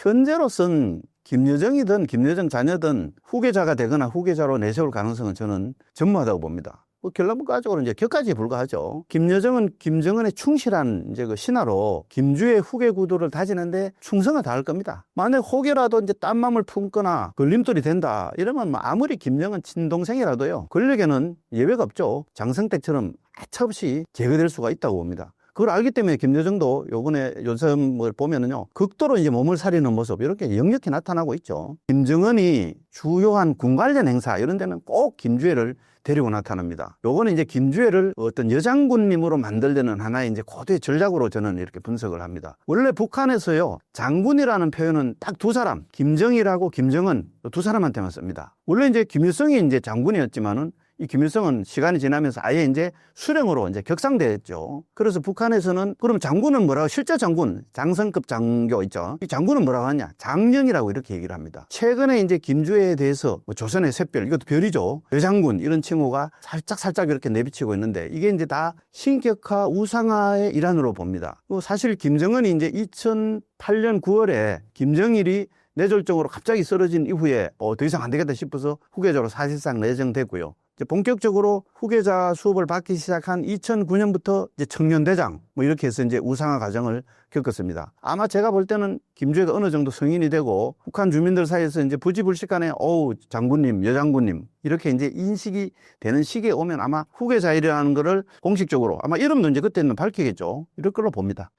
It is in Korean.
현재로선 김여정이든 김여정 자녀든 후계자가 되거나 후계자로 내세울 가능성은 저는 전무하다고 봅니다. 뭐 결론부가적으로 이제 격까지 불과하죠. 김여정은 김정은의 충실한 이제 그 신하로 김주의 후계 구도를 다지는데 충성을 다할 겁니다. 만약 혹여라도 이제 딴 맘을 품거나 걸림돌이 된다 이러면 뭐 아무리 김정은 친동생이라도요 권력에는 예외가 없죠. 장성택처럼 아차없이 제거될 수가 있다고 봅니다. 그걸 알기 때문에 김여정도 요번에 요즘을 보면은요 극도로 이제 몸을 사리는 모습 이렇게 역력히 나타나고 있죠. 김정은이 주요한 군 관련 행사 이런 데는 꼭 김주애를 데리고 나타납니다. 요거는 이제 김주애를 어떤 여장군님으로 만들려는 하나의 이제 고도의 전략으로 저는 이렇게 분석을 합니다. 원래 북한에서요 장군이라는 표현은 딱 두 사람 김정일하고 김정은 두 사람한테만 씁니다. 원래 이제 김일성이 이제 장군이었지만은 이 김일성은 시간이 지나면서 아예 이제 수령으로 이제 격상됐죠. 그래서 북한에서는 그럼 장군은 뭐라고 실제 장군 장성급 장교 있죠. 이 장군은 뭐라고 하냐? 장령이라고 이렇게 얘기를 합니다. 최근에 이제 김주애에 대해서 뭐 조선의 샛별 이것도 별이죠. 여장군 이런 칭호가 살짝 살짝 이렇게 내비치고 있는데 이게 이제 다 신격화 우상화의 일환으로 봅니다. 그 사실 김정은이 이제 2008년 9월에 김정일이 뇌졸중으로 갑자기 쓰러진 이후에 어, 더 이상 안 되겠다 싶어서 후계자로 사실상 내정됐고요. 본격적으로 후계자 수업을 받기 시작한 2009년부터 이제 청년대장 뭐 이렇게 해서 이제 우상화 과정을 겪었습니다. 아마 제가 볼 때는 김주애가 어느 정도 성인이 되고 북한 주민들 사이에서 이제 부지불식간에 어우 장군님, 여장군님 이렇게 이제 인식이 되는 시기에 오면 아마 후계자이라는 거를 공식적으로 아마 이름도 이제 그때는 밝히겠죠. 이럴 걸로 봅니다.